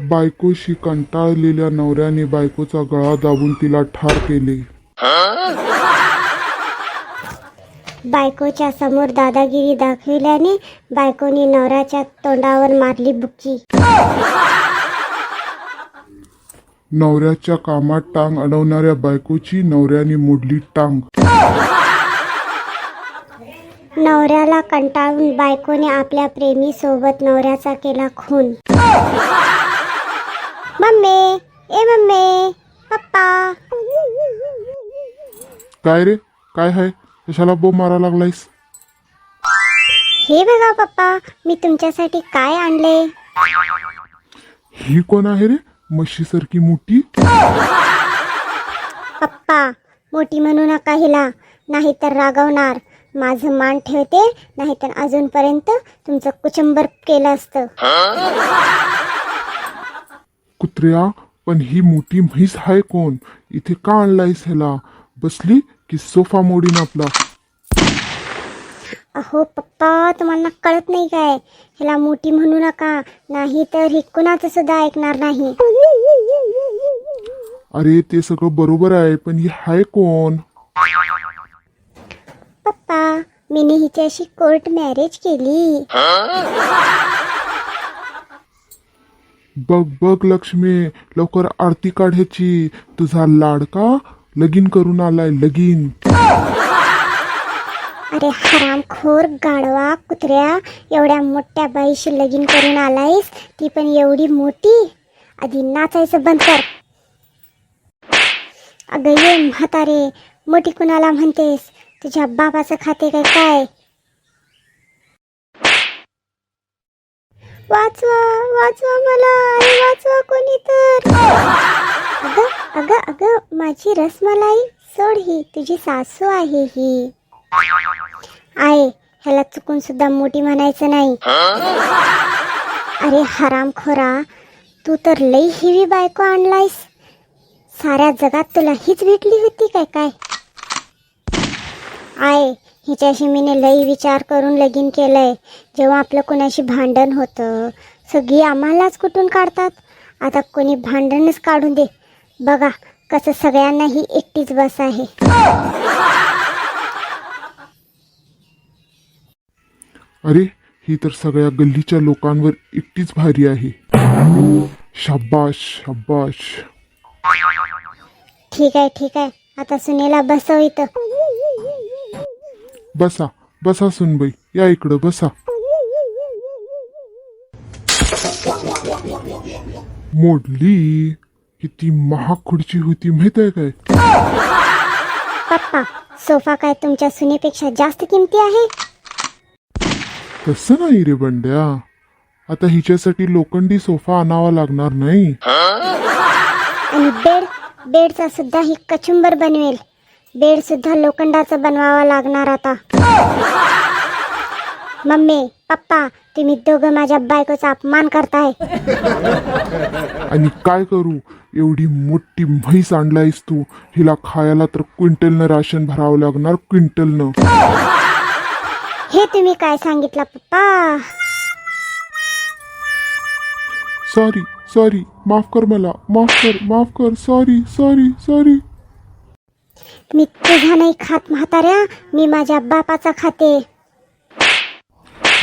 बायकोशी कंटाळलेल्या नवऱ्याने बायकोचा गळा दाबून तिला ठार केले. बायकोच्या समोर दादागिरी दाखविल्याने बायकोने नवऱ्याच्या तोंडावर मारली बुक्की. नवऱ्याच्या कामात टांग अडवणाऱ्या बायकोची नवऱ्याने मोडली टांग. नवऱ्याला कंटाळून बायकोने आपल्या प्रेमी सोबत नवऱ्याचा केला खून. मम्मी ए मम्मी पप्पा. काय रे? काय आहे कशाला बो मारा लागलायस? हे बघा पप्पा मी तुमच्यासाठी काय आणले? ही कोण आहे रे? म्हशीसारखी मोठी? पप्पा मोठी म्हणू नका हिला. नाहीतर रागवणार. माझं मान ठेवते नाहीतर अजूनपर्यंत तुमचं कुचंबर केलं असतं. कुत्र्या पण ही मोठी म्हैस आहे कोण? इथे का आणलायस ह्याला? बसली की सोफा मोडीन आपला. अहो पप्पा तुम्हाला कळत नाही काय? ह्याला मोठी म्हणू नका. नाही तर ही कुणाचं सुद्धा ऐकणार नाही. अरे ते सगळं बरोबर आहे पण ही हाय कोण? पप्पा मीने हिच्याशी कोर्ट मॅरेज केली. बघ बघ लक्ष्मी लवकर आरती काढायची. तुझा लाडका लगीन करून आलाय लगीन. अरे हरामखोर गाढवा कुत्र्या एवढ्या मोठ्या बाईशी लगीन करून आलायस ती पण एवढी मोठी? आधी नाचायचं बंद कर. अगं ये म्हातारे मोठी कुणाला म्हणतेस? तुझ्या बाबाचं खाते काय काय? वाचवा वाचवा मला अरे वाचवा कोणी तर अगं अगं अगं माझी रसमलाई सोड ही तुझी सासू आहे ही. आहे ह्याला चुकून सुद्धा मोठी म्हणायचं नाही. अरे हरामखोरा तू तर लई हिवी बायको आणलायस. साऱ्या जगात तुला हीच भेटली होती काय काय? आहे हिच्याशी मीने लई विचार करून लगीन केलंय. जेव्हा आपलं कोणाशी भांडण होतं सगळी आम्हालाच कुठून काढतात? आता कोणी भांडणच काढून दे. बघा कसं सगळ्यांना ही एकटीच बस आहे. अरे ही तर सगळ्या गल्लीच्या लोकांवर एकटीच भारी आहे. शाबाश शाबाश. ठीक आहे ठीक आहे. आता सुनेला बसव इथं. बसा बसा सुनबाई या इकडं बसा. मोडली किती महाग खुर्ची होती माहीत आहे काय? पप्पा सोफा काय तुमच्या सुनेपेक्षा जास्त किमती आहे? तसं नाही रे बंड्या. आता हिच्यासाठी लोखंडी सोफा आणावा लागणार नाही. आणि बेड बेडचा सुद्धा ही कचुंबर बनवेल. बेड सुद्धा लोखंडाचा बनवावा लागणार आता. मम्मी पप्पा तुम्ही दोघं माझ्या बायकोचा अपमान करताय. आणि काय करू? एवढी मोठी म्हैस आणलायस तू. हिला खायला तर क्विंटलनं राशन भरावं लागणार क्विंटलनं. हे तुम्ही काय सांगितलं पप्पा? सॉरी सॉरी माफ कर मला. माफ कर माफ कर. सॉरी सॉरी सॉरी मी तुझा नाही खात म्हाताऱ्या मी माझ्या बापाचा खाते.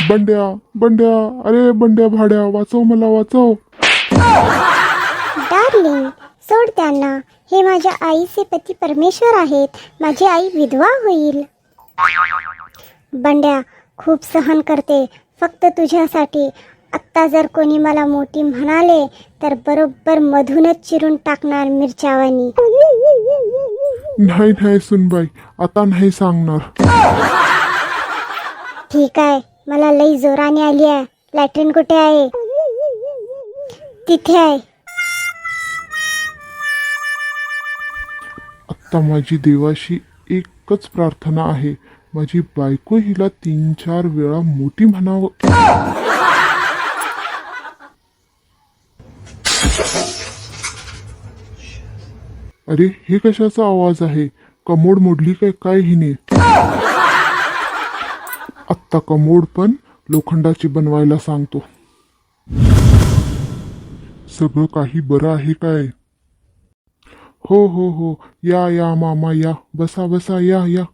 बंड्या बंड्या अरे बंड्या भाड्या वाचव मला वाचव. डार्लिंग सोड त्यांना. हे माझ्या आईचे पती परमेश्वर आहेत. माझी आई विधवा होईल. बंड्या खूप सहन करते. फक्त तुझ्यासाठी. आत्ता जर कोणी मला मोठी म्हणाले तर बरोबर मधूनच चिरून टाकणार मिरच्यावानी. नाही नाही सुनबाई. आता नाही सांगणार. ठीक आहे. मला लई जोराने आली आहे. लॅट्रिन कुठे आहे? तिथे आहे. आत्ता माझी देवाशी एकच प्रार्थना आहे. माझी बायको हिला तीन चार वेळा मोठी म्हणावं. अरे हे कशाचा आवाज आहे? कमोड मोडली काय काय हिने? आत्ता कमोड पण लोखंडाची बनवायला सांगतो. सगळं काही बरं आहे काय? हो हो हो. या या मामा या. बसा बसा या या.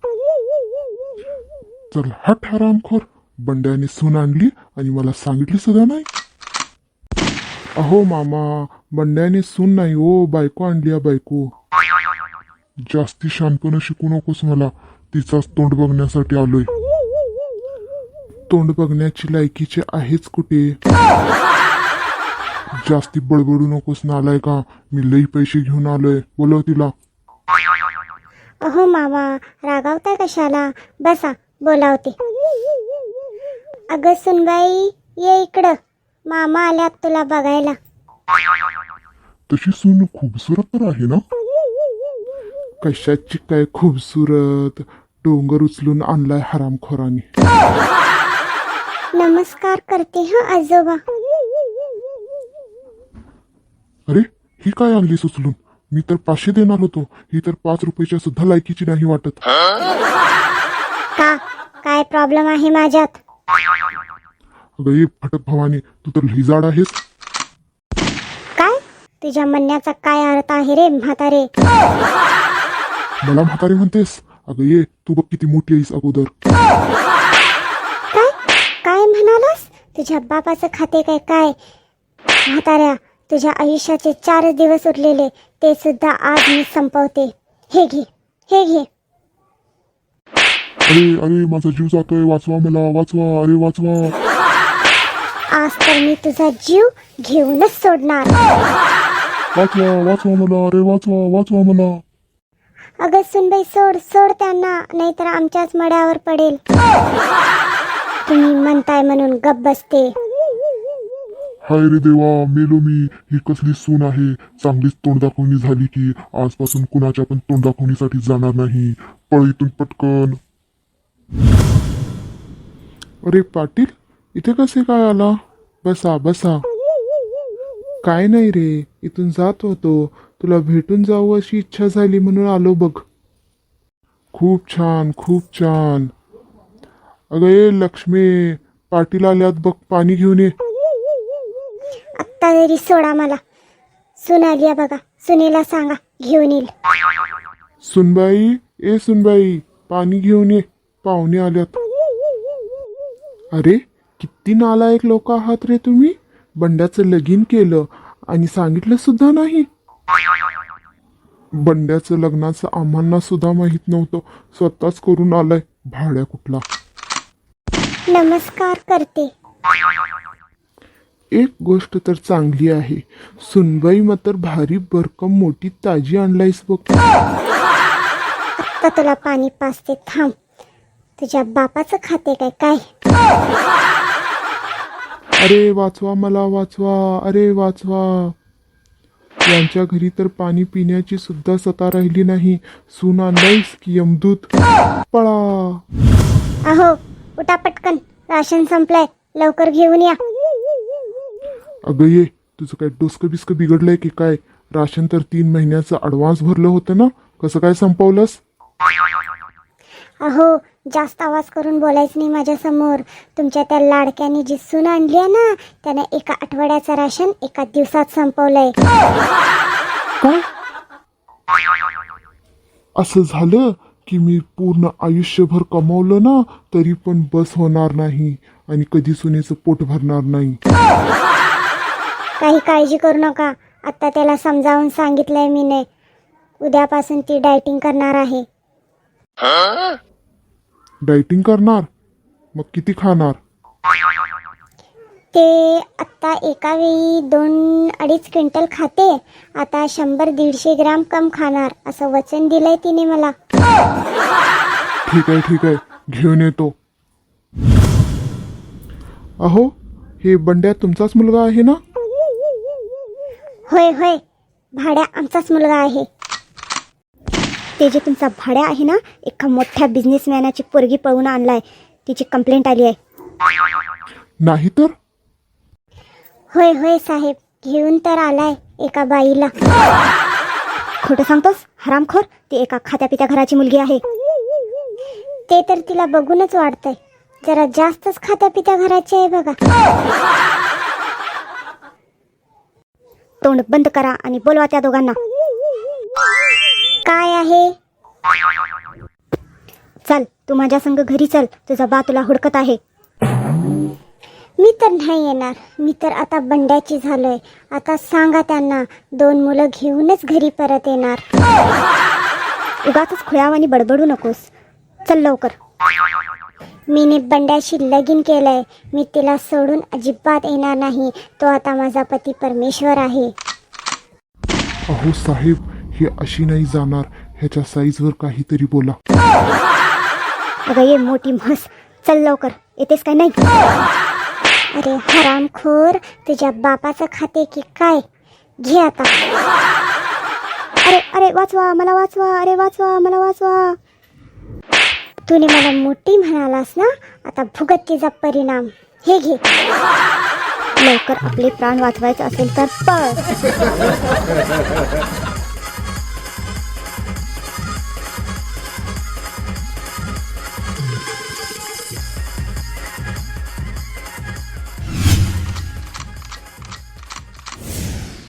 चल हट हरामखोर. बंड्याने सून आणली आणि मला सांगितली सुद्धा नाही. अहो मामा बंड्याने सून नाही ओ बायको आणली बायको. जास्ती शानपणे शिकू नकोस मला तिचाच तोंड बघण्यासाठी आलोय. तोंड बघण्याची लायकीचे आहेच कुठे? जास्ती बडबडू नकोस नालाय का मी लई पैसे घेऊन आलोय बोलव तिला. अहो मामा रागावताय कशाला? बसा बोलावते. अगं सुनबाई ये इकडं. मामा आल्यात तुला बघायला. तशी सून खूपसुरत तर आहे ना? कशाची काय खूपसुरत डोंगर उचलून आणलाय हरामखोराने. नमस्कार करते हा आजोबा. अरे ही काय आणली सुचलून मी तर पाचशे देणार होतो. ही तर पाच रुपयाच्या सुद्धा लायकीची नाही वाटत. का? काय प्रॉब्लेम आहे माझ्यात? अगं ये फटक भवानी तू तर लई जाड आहेस. तुझ्या म्हणण्याचा काय अर्थ आहे रे म्हातारे? मला म्हातारे म्हणतेस? अगं ये तू बघ किती मोठी आहेस अगोदर. काय? काय म्हणालास? तुझ्या बापाचं खाते काय काय? म्हाताऱ्या तुझ्या आयुष्याचे चारच दिवस उरलेले ते सुद्धा आज मी संपवते. हे घे हे घे. अरे अरे माझा जीव जातोय वाचवा मला वाचवा अरे वाचवा. आज तर मी तुझा जीव घेऊनच सोडणार. वाचवा वाचवा मला अरे वाचवा वाचवा मला अगं सुनबाई सोड सोड त्यांना नाहीतर आमच्याच मड्यावर पडेल. तुम्ही म्हणताय म्हणून गप बसते. हाय रे देवा मेलो मी. ही कसली सून आहे. चांगलीच तोंड दाखवणी झाली की आजपासून कुणाच्या पण तोंड दाखवणीसाठी जाणार नाही. पळीतून पटकन. अरे पाटील इथे कसे काय आला? बसा बसा. काय नाही रे इथून जात होतो. तुला भेटून जाऊ अशी इच्छा झाली म्हणून आलो बघ. खूप छान खूप छान. अगं ये लक्ष्मी पाटील आल्यात बघ पाणी घेऊन ये. आत्ता तरी सोडा मला. सुन आली आहे बघा सुनेला सांगा घेऊन येईल. सुनबाई ए सुनबाई पाणी घेऊन ये. पाहुणे आल्यात. अरे किती नालायक लोक आहात रे तुम्ही. बंड्याचं लगीन केलं आणि सांगितलं सुद्धा नाही. बंड्याचं लग्नाचं आम्हाला सुद्धा माहीत नव्हतं. स्वतःच करून आलाय. भाड्या कुठला? नमस्कार करते. एक गोष्ट तर चांगली आहे. सुनबाई मात्र भारी भरकम मोठी ताजी आणलायस बघ. तुला पाणी पाचते थांब. तुझ्या बापाचं खाते काय? काय? अरे वाचवा मला वाचवा अरे वाचवा. यांच्या घरी तर पाणी पिण्याची सुद्धा सता राहिली नाही. सून आणलायस की यमदूत? पळा. अहो उठा पटकन. राशन संपलंय. लवकर घेऊन या. अगं ये तुझं काय डोसकं बिस्कं बिघडलंय की काय? राशन तर तीन महिन्याचं ॲडव्हान्स भरलं होतं ना? कसं काय संपवलंस? अहो जास्त आवाज करून बोलायचं नाही माझ्यासमोर. तुमच्या त्या लाडक्याने जी सून आणली आहे ना त्याने एका आठवड्याचं राशन एका दिवसात संपवलंय. काय? असं झालं की मी पूर्ण आयुष्यभर कमावलं ना तरी पण बस होणार नाही आणि कधी सुनेचं पोट भरणार नाही. काही काळजी करू नका. आता त्याला समजावून सांगितलंय मी ने उद्यापासून ती डायटिंग करणार आहे. डायटिंग करणार? मग किती खाणार? ते आत्ता एका वेळी दोन अडीच क्विंटल खाते. आता शंभर दीडशे ग्राम कम खाणार असं वचन दिलंय तिने मला. ठीक आहे ठीक आहे घेऊन येतो. अहो हे बंड्या तुमचाच मुलगा आहे ना? होय होय. भाड्या आमचाच मुलगा आहे. ते जे तुमचा भाड्या आहे ना एका मोठ्या बिझनेसमॅनाची पोरगी पळून आणलाय तिची कंप्लेंट आली आहे. नाही तर? होय होय साहेब घेऊन तर आलाय एका बाईला. खोटं सांगतोस? हरामखोर ती एका खात्यापित्या घराची मुलगी आहे. ते तर तिला बघूनच वाटतंय जरा जास्तच खात्यापित्या घराची आहे बघा. तोंड बंद करा आणि बोलवा त्या दोघांना. काय आहे? चल तू माझ्या संग घरी चल. तुझा बा तुला हुडकत आहे. मी तर नाही येणार. मी तर आता बंड्याची झालोय. आता सांगा त्यांना दोन मुलं घेऊनच घरी परत येणार. उगाच खुळावानी बडबडू नकोस. चल लवकर. मीने बंड्याशी लगीन केलंय. मी तिला सोडून अजिबात येणार नाही. तो आता माझा पती परमेश्वर आहे. अहो साहेब ही अशी नाही जाणार. ह्याच्या साईजवर काहीतरी बोला. अगं ये मोठी म्हस. चल लवकर. येतेस काय? नाही. अरे हरामखोर. तुझ्या बापाचं खाते की काय? घे आता. अरे अरे वाचवा मला वाचवा. अरे वाचवा मला वाचवा. तूने मला मोठी म्हणालास ना? आता भुगत तिचा परिणाम. हे घे. लवकर आपले प्राण वाचवायचे असेल तर पळ.